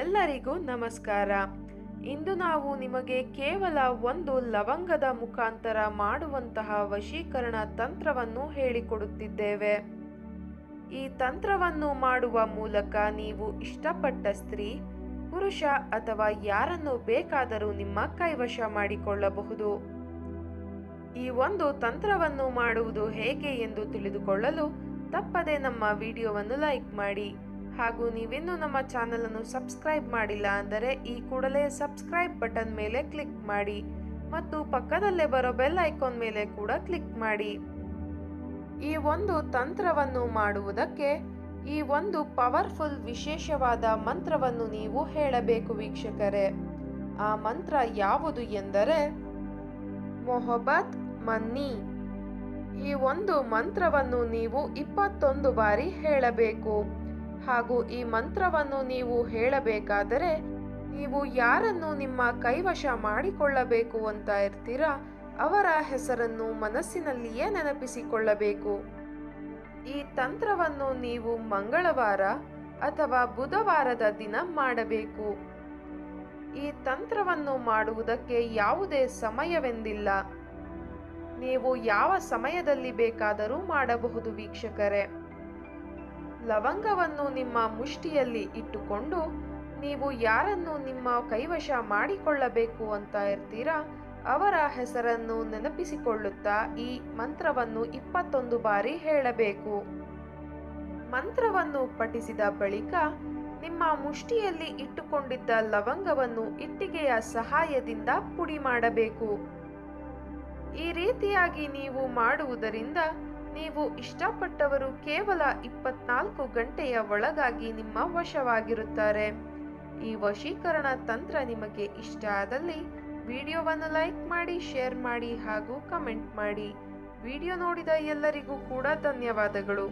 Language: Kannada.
ಎಲ್ಲರಿಗೂ ನಮಸ್ಕಾರ. ಇಂದು ನಾವು ನಿಮಗೆ ಕೇವಲ ಒಂದು ಲವಂಗದ ಮುಖಾಂತರ ಮಾಡುವಂತಹ ವಶೀಕರಣ ತಂತ್ರವನ್ನು ಹೇಳಿಕೊಡುತ್ತಿದ್ದೇವೆ. ಈ ತಂತ್ರವನ್ನು ಮಾಡುವ ಮೂಲಕ ನೀವು ಇಷ್ಟಪಟ್ಟ ಸ್ತ್ರೀ, ಪುರುಷ ಅಥವಾ ಯಾರನ್ನು ಬೇಕಾದರೂ ನಿಮ್ಮ ಕೈವಶ ಮಾಡಿಕೊಳ್ಳಬಹುದು. ಈ ಒಂದು ತಂತ್ರವನ್ನು ಮಾಡುವುದು ಹೇಗೆ ಎಂದು ತಿಳಿದುಕೊಳ್ಳಲು ತಪ್ಪದೆ ನಮ್ಮ ವಿಡಿಯೋವನ್ನು ಲೈಕ್ ಮಾಡಿ. ಹಾಗೂ ನೀವಿನ್ನೂ ನಮ್ಮ ಚಾನಲನ್ನು ಸಬ್ಸ್ಕ್ರೈಬ್ ಮಾಡಿಲ್ಲ ಅಂದರೆ ಈ ಕೂಡಲೇ ಸಬ್ಸ್ಕ್ರೈಬ್ ಬಟನ್ ಮೇಲೆ ಕ್ಲಿಕ್ ಮಾಡಿ ಮತ್ತು ಪಕ್ಕದಲ್ಲೇ ಬರೋ ಬೆಲ್ ಐಕಾನ್ ಮೇಲೆ ಕೂಡ ಕ್ಲಿಕ್ ಮಾಡಿ. ಈ ಒಂದು ತಂತ್ರವನ್ನು ಮಾಡುವುದಕ್ಕೆ ಈ ಒಂದು ಪವರ್ಫುಲ್ ವಿಶೇಷವಾದ ಮಂತ್ರವನ್ನು ನೀವು ಹೇಳಬೇಕು ವೀಕ್ಷಕರೇ. ಆ ಮಂತ್ರ ಯಾವುದು ಎಂದರೆ ಮೊಹಬತ್ ಮನ್ನಿ. ಈ ಒಂದು ಮಂತ್ರವನ್ನು ನೀವು ಇಪ್ಪತ್ತೊಂದು ಬಾರಿ ಹೇಳಬೇಕು. ಹಾಗೂ ಈ ಮಂತ್ರವನ್ನು ನೀವು ಹೇಳಬೇಕಾದರೆ ನೀವು ಯಾರನ್ನು ನಿಮ್ಮ ಕೈವಶ ಮಾಡಿಕೊಳ್ಳಬೇಕು ಅಂತ ಇರ್ತೀರಾ, ಅವರ ಹೆಸರನ್ನು ಮನಸ್ಸಿನಲ್ಲಿಯೇ ನೆನಪಿಸಿಕೊಳ್ಳಬೇಕು. ಈ ತಂತ್ರವನ್ನು ನೀವು ಮಂಗಳವಾರ ಅಥವಾ ಬುಧವಾರದ ದಿನ ಮಾಡಬೇಕು. ಈ ತಂತ್ರವನ್ನು ಮಾಡುವುದಕ್ಕೆ ಯಾವುದೇ ಸಮಯವೆಂದಿಲ್ಲ. ನೀವು ಯಾವ ಸಮಯದಲ್ಲಿ ಬೇಕಾದರೂ ಮಾಡಬಹುದು ವೀಕ್ಷಕರೇ. ಲವಂಗವನ್ನು ನಿಮ್ಮ ಮುಷ್ಟಿಯಲ್ಲಿ ಇಟ್ಟುಕೊಂಡು ನೀವು ಯಾರನ್ನು ನಿಮ್ಮ ಕೈವಶ ಮಾಡಿಕೊಳ್ಳಬೇಕು ಅಂತ ಇರ್ತೀರಾ? ಅವರ ಹೆಸರನ್ನು ನೆನಪಿಸಿಕೊಳ್ಳುತ್ತಾ ಈ ಮಂತ್ರವನ್ನು ಇಪ್ಪತ್ತೊಂದು ಬಾರಿ ಹೇಳಬೇಕು. ಮಂತ್ರವನ್ನು ಪಠಿಸಿದ ಬಳಿಕ ನಿಮ್ಮ ಮುಷ್ಟಿಯಲ್ಲಿ ಇಟ್ಟುಕೊಂಡಿದ್ದ ಲವಂಗವನ್ನು ಇಟ್ಟಿಗೆಯ ಸಹಾಯದಿಂದ ಪುಡಿ ಮಾಡಬೇಕು. ಈ ರೀತಿಯಾಗಿ ನೀವು ಮಾಡುವುದರಿಂದ ನೀವು ಇಷ್ಟಪಟ್ಟವರು ಕೇವಲ ಇಪ್ಪತ್ನಾಲ್ಕು ಗಂಟೆಯ ಒಳಗಾಗಿ ನಿಮ್ಮ ವಶವಾಗಿರುತ್ತಾರೆ. ಈ ವಶೀಕರಣ ತಂತ್ರ ನಿಮಗೆ ಇಷ್ಟ ಆದಲ್ಲಿ ವಿಡಿಯೋವನ್ನು ಲೈಕ್ ಮಾಡಿ, ಶೇರ್ ಮಾಡಿ ಹಾಗೂ ಕಮೆಂಟ್ ಮಾಡಿ. ವಿಡಿಯೋ ನೋಡಿದ ಎಲ್ಲರಿಗೂ ಕೂಡ ಧನ್ಯವಾದಗಳು.